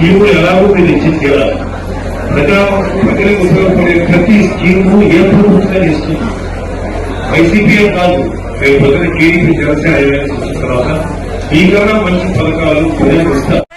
స్కీములు ఎలాగో మీరు ఇచ్చి ప్రజా ప్రజలకు ఉపయోగపడే ప్రతి స్కీము ఏ ప్రభుత్వం ఇస్తుంది వైసీపీ కాదు రేపు పొద్దున టీడీపీ జనసేన అలయన్స్ వచ్చిన తర్వాత మీకన్నా మంచి పథకాలు ప్రజలకు ఇస్తారు.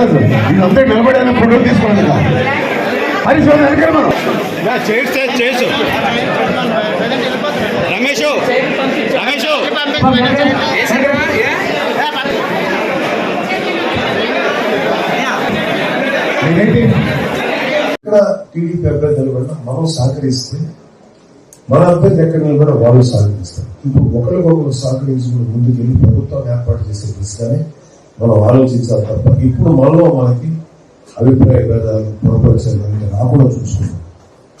మహారాజు ఇదంతా నిలబడి అయినా ఫోటో తీసుకోండి కదా. హరీష్ వాళ్ళు వెనకాల మనం చేసు చేసు చేసు రమేష్ రమేష్. నేనైతే ఇక్కడ టీడీపీ అభ్యర్థి నిలబడిన మనం సహకరిస్తే మన అభ్యర్థి ఎక్కడ నిలబడిన వాళ్ళు సహకరిస్తారు. ఇప్పుడు ఒకరికొకరు సహకరించుకుని ముందుకెళ్ళి ప్రభుత్వం ఏర్పాటు చేసే దిశగానే మనం ఆలోచించాలి తప్ప ఇప్పుడు మనలో మనకి అభిప్రాయ భేదాలు పొరపరిచయాలు అనేవి రాకుండా చూసుకున్నాం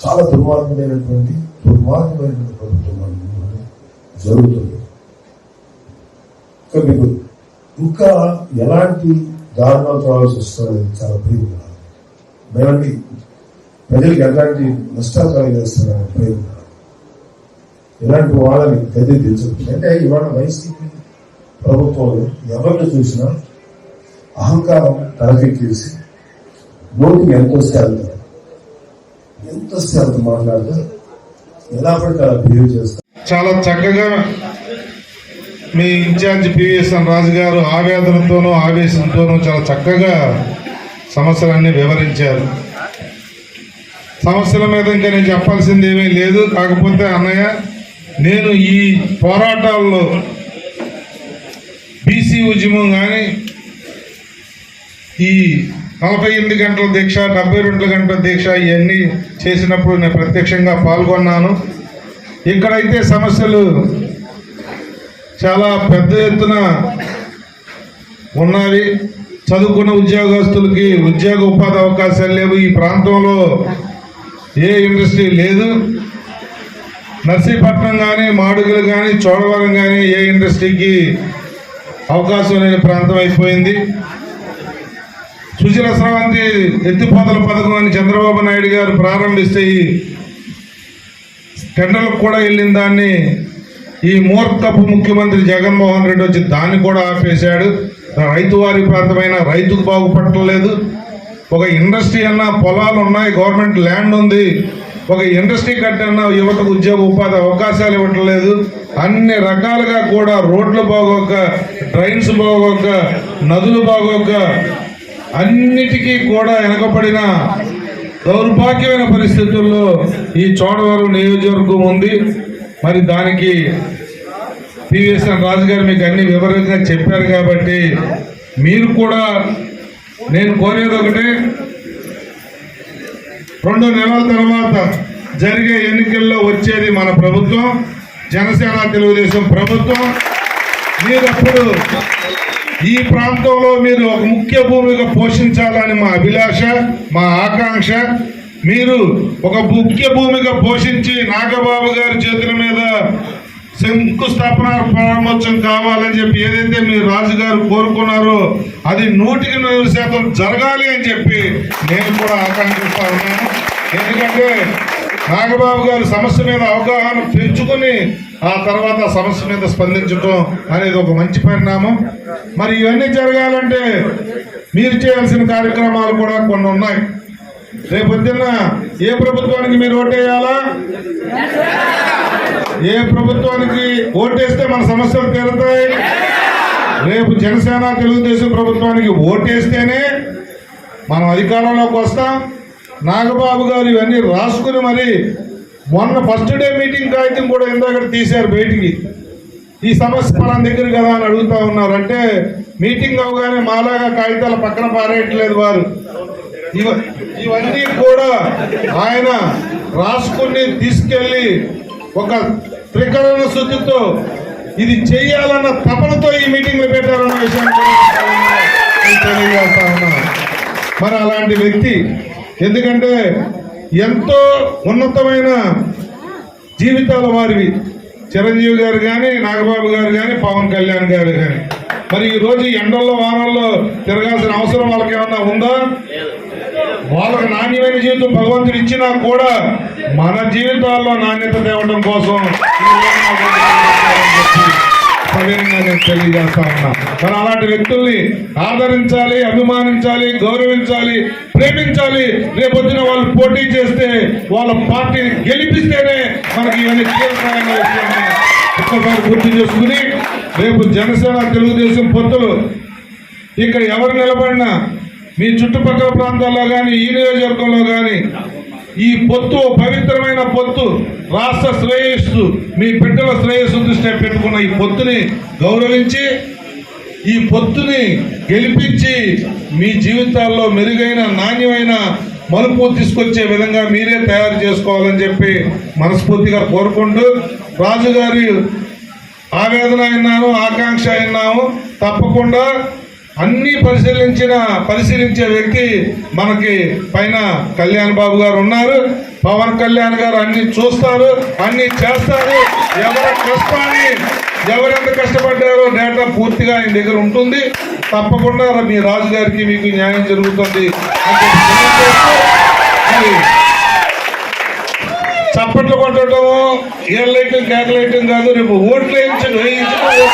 చాలా దుర్మార్గమైనటువంటి దుర్మార్గమైనటువంటి ప్రభుత్వం మన జరుగుతుంది. ఇంకా మీకు ఇంకా ఎలాంటి దారుణాలు చూడాల్సి వస్తుందని చాలా భయం మేమండి ప్రజలకు ఎలాంటి నష్టాలు కలిగేస్తారని భయం ఇలాంటి వాళ్ళని గది తెచ్చు అంటే ఇవాళ వైసీపీ ప్రభుత్వం ఎవరిని చూసినా అహంకారం తలకెక్కేసి నోటికి ఎంతో వస్తే ఎంతో ఎంత మాట్లాడతారు ఎలా పడితే అలా బిహేవ్ చేస్తారు. చాలా చక్కగా మీ ఇన్ఛార్జ్ పివిఎస్ఎన్ రాజు గారు ఆవేదనతోనూ ఆవేశంతోనూ చాలా చక్కగా సమస్యలన్నీ వివరించారు. సమస్యల మీద ఇంకా నేను చెప్పాల్సింది ఏమీ లేదు. కాకపోతే అన్నయ్య నేను ఈ పోరాటాల్లో బీసీ ఉద్యమం కానీ ఈ నలభై ఎనిమిది గంటల దీక్ష డెబ్బై రెండు గంటల దీక్ష ఇవన్నీ చేసినప్పుడు నేను ప్రత్యక్షంగా పాల్గొన్నాను. ఇక్కడైతే సమస్యలు చాలా పెద్ద ఎత్తున ఉన్నవి చదువుకున్న ఉద్యోగస్తులకి ఉద్యోగ ఉపాధి అవకాశాలు లేవు. ఈ ప్రాంతంలో ఏ ఇండస్ట్రీ లేదు. నర్సీపట్నం కానీ మాడుగులు కానీ చోడవరం కానీ ఏ ఇండస్ట్రీకి అవకాశం లేని ప్రాంతం అయిపోయింది. సుజల స్రవంతి ఎత్తిపోతల పథకం అని చంద్రబాబు నాయుడు గారు ప్రారంభిస్తే ఈ టెండర్లకు కూడా వెళ్ళిన దాన్ని ఈ మూర్ఖపు ముఖ్యమంత్రి జగన్మోహన్ రెడ్డి వచ్చి దాన్ని కూడా ఆపేశాడు. రైతు వారి ప్రాంతమైన రైతుకు బాగుపడలేదు ఒక ఇండస్ట్రీ అన్న పొలాలు ఉన్నాయి గవర్నమెంట్ ల్యాండ్ ఉంది. ఒక ఇండస్ట్రీ కట్టన్నా యువతకు ఉద్యోగ ఉపాధి అవకాశాలు ఇవ్వట్లేదు అన్ని రకాలుగా కూడా రోడ్లు బాగోక ట్రైన్స్ బాగోక నదులు బాగోక అన్నిటికీ కూడా వెనకబడిన దౌర్భాగ్యమైన పరిస్థితుల్లో ఈ చోడవరం నియోజకవర్గం ఉంది. మరి దానికి పివిఎస్ఎన్ రాజు గారు మీకు అన్ని వివరంగా చెప్పారు కాబట్టి మీరు కూడా నేను కోరేది ఒకటే రెండు నెలల తర్వాత జరిగే ఎన్నికల్లో వచ్చేది మన ప్రభుత్వం జనసేన తెలుగుదేశం ప్రభుత్వం. మీరప్పుడు ఈ ప్రాంతంలో మీరు ఒక ముఖ్య భూమిక పోషించాలని మా అభిలాష మా ఆకాంక్ష. మీరు ఒక ముఖ్య భూమిక పోషించి నాగబాబు గారి చేతుల మీద శంకుస్థాపన ప్రారంభోత్సవం కావాలని చెప్పి ఏదైతే మీరు రాజుగారు కోరుకున్నారో అది నూటికి నూరు శాతం జరగాలి అని చెప్పి నేను కూడా ఆకాంక్షిస్తా ఉన్నాను. ఎందుకంటే నాగబాబు గారి సమస్య మీద అవగాహన పెంచుకొని ఆ తర్వాత సమస్య మీద స్పందించడం అనేది ఒక మంచి పరిణామం. మరి ఇవన్నీ జరగాలంటే మీరు చేయాల్సిన కార్యక్రమాలు కూడా కొన్ని ఉన్నాయి. రేపొద్దున్న ఏ ప్రభుత్వానికి మీరు ఓటేయాలా? ఏ ప్రభుత్వానికి ఓటేస్తే మన సమస్యలు తీరుతాయి? రేపు జనసేన తెలుగుదేశం ప్రభుత్వానికి ఓటేస్తేనే మనం అధికారంలోకి వస్తాం. నాగబాబు గారు ఇవన్నీ రాసుకుని మరి మొన్న ఫస్ట్ డే మీటింగ్ కాగితం కూడా ఇందాక తీశారు బయటికి. ఈ సమస్య మన దగ్గర కదా అని అడుగుతా ఉన్నారు అంటే మీటింగ్ అవగానే మాలాగా కాగితాల పక్కన పారేయట్లేదు వారు. ఇవ ఇవన్నీ కూడా ఆయన రాసుకుని తీసుకెళ్ళి ఒక త్రికరణ శుద్ధితో ఇది చేయాలన్న తపనతో ఈ మీటింగ్లు పెట్టారన్న విషయం తెలియజేస్తా ఉన్నాను మరి అలాంటి వ్యక్తి ఎందుకంటే ఎంతో ఉన్నతమైన జీవితాల వారివి. చిరంజీవి గారు కానీ నాగబాబు గారు కానీ పవన్ కళ్యాణ్ గారు కానీ మరి ఈరోజు ఎండల్లో వానల్లో తిరగాల్సిన అవసరం వాళ్ళకి ఏమన్నా ఉందా? వాళ్ళకి నాణ్యమైన జీవితం భగవంతుడు ఇచ్చినా కూడా మన జీవితాల్లో నాణ్యత తేవడం కోసం సవినయంగా నేను తెలియజేస్తా ఉన్నా. మరి అలాంటి వ్యక్తుల్ని ఆదరించాలి అభిమానించాలి గౌరవించాలి ప్రేమించాలి రేపొద్దున వాళ్ళు పోటీ చేస్తే వాళ్ళ పార్టీని గెలిపిస్తేనే మనకి ఇవన్నీ కీలకమైన విషయాన్ని ఒక్కసారి గుర్తు చేసుకుని రేపు జనసేన తెలుగుదేశం పొత్తులు ఇక్కడ ఎవరు నిలబడినా మీ చుట్టుపక్కల ప్రాంతాల్లో కానీ ఈ నియోజకవర్గంలో కానీ ఈ పొత్తు పవిత్రమైన పొత్తు. రాష్ట్ర శ్రేయస్సు మీ బిడ్డల శ్రేయస్సు దృష్ట్యా పెట్టుకున్న ఈ పొత్తుని గౌరవించి ఈ పొత్తుని గెలిపించి మీ జీవితాల్లో మెరుగైన నాణ్యమైన మలుపు తీసుకొచ్చే విధంగా మీరే తయారు చేసుకోవాలని చెప్పి మనస్ఫూర్తిగా కోరుకుంటూ రాజుగారి ఆవేదన విన్నాను ఆకాంక్ష విన్నాము తప్పకుండా అన్ని పరిశీలించిన పరిశీలించే వ్యక్తి మనకి పైన కళ్యాణ్ బాబు గారు ఉన్నారు. పవన్ కళ్యాణ్ గారు అన్ని చూస్తారు అన్ని చేస్తారు. ఎవరి కష్టాన్ని ఎవరెంత కష్టపడ్డారో డేటా పూర్తిగా ఆయన దగ్గర ఉంటుంది. తప్పకుండా మీ రాజుగారికి మీకు న్యాయం జరుగుతుంది చప్పట్లు కొట్టడము ఏళ్ళైటం కేకలేయటం కాదు రేపు ఓట్లు వేయించడం వేయించడం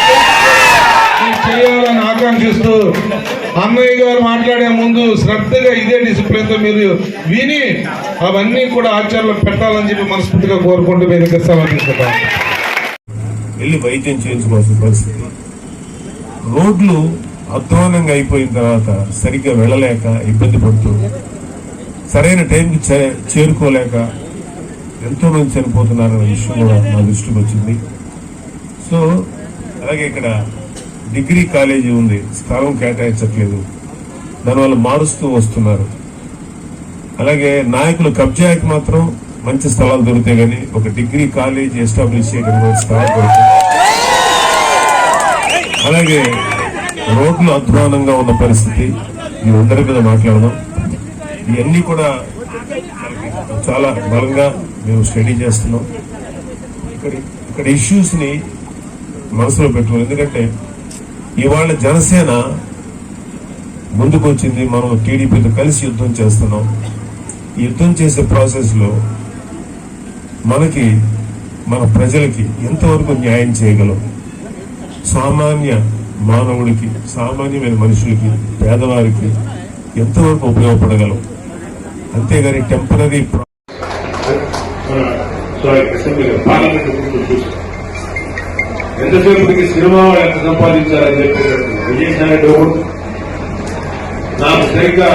చేయాలని ఆకాంక్షిస్తూ అన్నయ్య గారు మాట్లాడే ముందు శ్రద్ధగా ఇదే డిసిప్లిన్తో మీరు విని అవన్నీ కూడా ఆచరణలో పెట్టాలని చెప్పి మనస్ఫూర్తిగా కోరుకుంటూ మీరు దగ్గర సభ వెళ్ళి వైద్యం చేయించుకోవాల్సిన పరిస్థితి. రోడ్లు అధ్వానంగా అయిపోయిన తర్వాత సరిగ్గా వెళ్ళలేక ఇబ్బంది పడుతూ సరైన టైంకి చే- చేరుకోలేక ఎంతో మంది చనిపోతున్నారన్న విషయం కూడా నా దృష్టికి వచ్చింది. సో అలాగే ఇక్కడ డిగ్రీ కాలేజీ ఉంది స్థలం కేటాయించట్లేదు. దానివల్ల మారుస్తూ వస్తున్నారు. అలాగే నాయకులు కబ్జాకి మాత్రం మంచి స్థలాలు దొరుకుతాయి కానీ ఒక డిగ్రీ కాలేజ్ ఎస్టాబ్లిష్ చేయగలిగిన స్థలాలు దొరుకుతాయి అలాగే రోడ్లు అధ్వానంగా ఉన్న పరిస్థితి ఈ అందరి మీద మాట్లాడదాం. ఇవన్నీ కూడా చాలా బలంగా మేము స్టడీ చేస్తున్నాం. ఇక్కడ ఇక్కడ ఇష్యూస్ని మనసులో పెట్టుకోవాలి. ఎందుకంటే ఇవాళ జనసేన ముందుకు వచ్చింది మనం టీడీపీతో కలిసి యుద్ధం చేస్తున్నాం. ఈ యుద్ధం చేసే ప్రాసెస్లో మనకి మన ప్రజలకి ఎంతవరకు న్యాయం చేయగలం? సామాన్య మానవుడికి సామాన్యమైన మనుషులకి పేదవారికి ఎంతవరకు ఉపయోగపడగలం? అంతేగాని టెంపరీ ఎంతసేపటికి సినిమా వాళ్ళు ఎంత సంపాదించారని చెప్పేటట్టు విజయసాయిరెడ్డి ఒకడు నాకు సరిగ్గా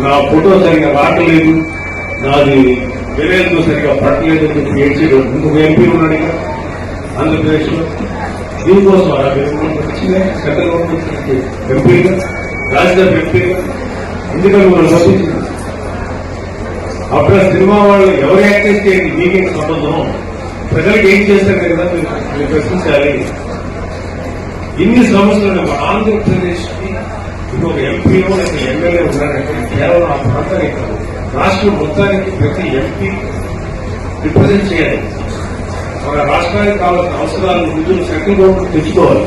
నా ఫోటో సరిగ్గా రాకలేదు నాది విలేజ్లో సరిగ్గా పట్టలేదు అని చెప్పి ఏడ్చేడు ఇంకొక ఎంపీ ఉన్నాడు ఇక ఆంధ్రప్రదేశ్లో. దీనికోసం ఆ సెంట్రల్ గవర్నమెంట్ ఎంపీగా రాజ్యసభ ఎంపీగా ఎందుకంటే మనం పంపించింది అప్పుడు సినిమా వాళ్ళు ఎవరు యాక్టివ్ చేయండి మీకేం సంబంధం? ప్రజలకు ఏం చేస్తారు కదా మీరు ప్రశ్నించాలి. ఇన్ని సంవత్సరాలు ఆంధ్రప్రదేశ్కి ఇంకొక ఎంపీలో లేక ఎమ్మెల్యే ఉన్నారంటే కేవలం ఆ ప్రాంతానికి కాదు, రాష్ట్రం మొత్తానికి ప్రతి ఎంపీ రిప్రజెంట్ చేయాలి. మన రాష్ట్రానికి కావాల్సిన అవసరాలు నిధులు సెకండ్ గవర్నమెంట్ తెచ్చుకోవాలి.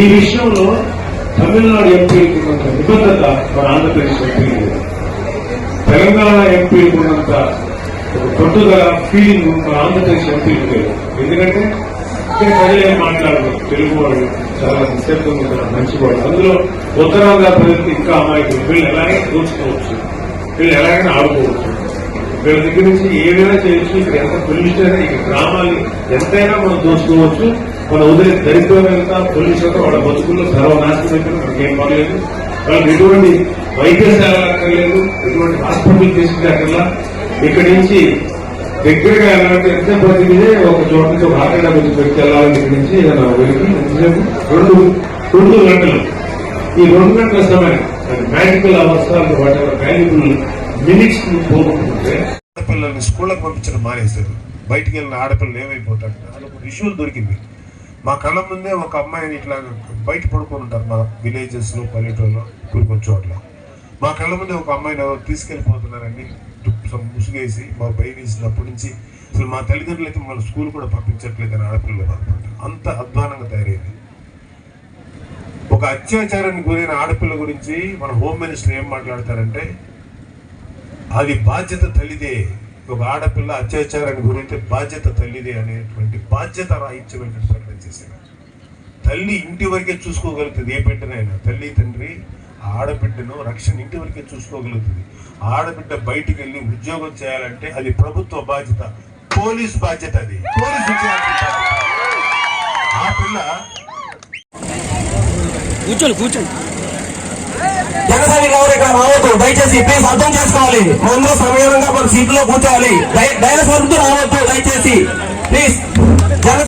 ఈ విషయంలో తమిళనాడు ఎంపీకి కొంత నిబద్ధత మన ఆంధ్రప్రదేశ్ ఎంపీ తెలంగాణ ఎంపీకి ఉన్నంత ఒక ఫీలింగ్ మన ఆంధ్రప్రదేశ్ ఎంపీకి లేదు. ఎందుకంటే ఇక్కడ ప్రజలు ఏం మాట్లాడరు తెలుగు వాళ్ళు చాలా నిశ్శబ్దంగా ఉంటారు మంచి వాళ్ళు. అందులో ఉత్తరాంధ్ర ప్రజలకు ఇంకా అమాయకులు వీళ్ళు ఎలాగైనా దోచుకోవచ్చు. వీళ్ళు ఎలాగైనా ఆడుకోవచ్చు. వీళ్ళ దగ్గర నుంచి ఏదైనా చేయొచ్చు. ఇక్కడ ఎంత పొల్యూషన్ అయినా ఇక్కడ గ్రామాల్ని ఎంతైనా మనం దోచుకోవచ్చు. మన ఉదయం దరిద్రం ఎంత పొల్యూషన్ వాళ్ళ బతుకుల్లో సర్వనాశనం అయితే మనకి ఏం పర్లేదు. వాళ్ళకి ఎటువంటి వైద్యశాల అక్కర్లేదు ఎటువంటి హాస్పిటల్ తీసుకురాకల్లా ఇక్కడి నుంచి దగ్గరగా వెళ్ళాలంటే ఎంత ప్రతిదినే ఒక చోట నుంచి ఒక ఆటగా కొంచెం పెట్టి వెళ్ళాలని ఇక్కడి నుంచి వెళ్ళి రెండు రెండు గంటలు. ఈ రెండు గంటల సమయం మ్యాజికల్ అవసరాలు వాటి వాల్యుబుల్ మినిట్స్ పోగొట్టుకుంటే ఆడపిల్లల్ని స్కూళ్ళకి పంపించడం మానేశారు. బయటికి వెళ్ళిన ఆడపిల్లలు ఏమైపోతాడు అది ఒక విజువల్ దొరికింది. మా కళ్ళ ముందే ఒక అమ్మాయిని ఇట్లా బయట పడుకొని ఉంటారు మా విలేజెస్లో పల్లెటూరులో కొన్ని కొన్ని చోట్ల. మా కళ్ళ ముందే ఒక అమ్మాయిని తీసుకెళ్ళిపోతున్నారండి? తీసుకెళ్ళిపోతున్నారని ముసుగేసి మా వేసినప్పటి నుంచి అసలు మా తల్లిదండ్రులు అయితే మన స్కూల్ కూడా పంపించట్లేదని ఆడపిల్లలు బాధపడ్డారు అంత అధ్వానంగా తయారైంది. ఒక అత్యాచారానికి గురైన ఆడపిల్ల గురించి మన హోమ్ మినిస్టర్ ఏం మాట్లాడతారంటే అది బాధ్యత తల్లిదే. ఒక ఆడపిల్ల అత్యాచారానికి గురైతే బాధ్యత తల్లిదే అనేటువంటి బాధ్యత రాయించబడినటువంటి ప్రకటన చేశారు. తల్లి ఇంటి వరకే చూసుకోగలుగుతుంది ఏ బిడ్డనైనా తల్లి తండ్రి ఆడబిడ్డను రక్షణ ఇంటి వరకే చూసుకోగలుగుతుంది. ఆడబిడ్డ బయటికి వెళ్ళి ఉద్యోగం చేయాలంటే అది ప్రభుత్వ బాధ్యత పోలీస్ బాధ్యత అది. పోలీసు ఆ పిల్ల కూర్చోండి కూర్చోండి. జనసేన ఎవరు ఇక్కడ రావద్దు దయచేసి ప్లీజ్ అర్థం చేసుకోవాలి. ముందు సమయంగా మన సీట్లో కూర్చోవాలి. డైరెక్ట్ రావద్దు దయచేసి. ప్లీజ్.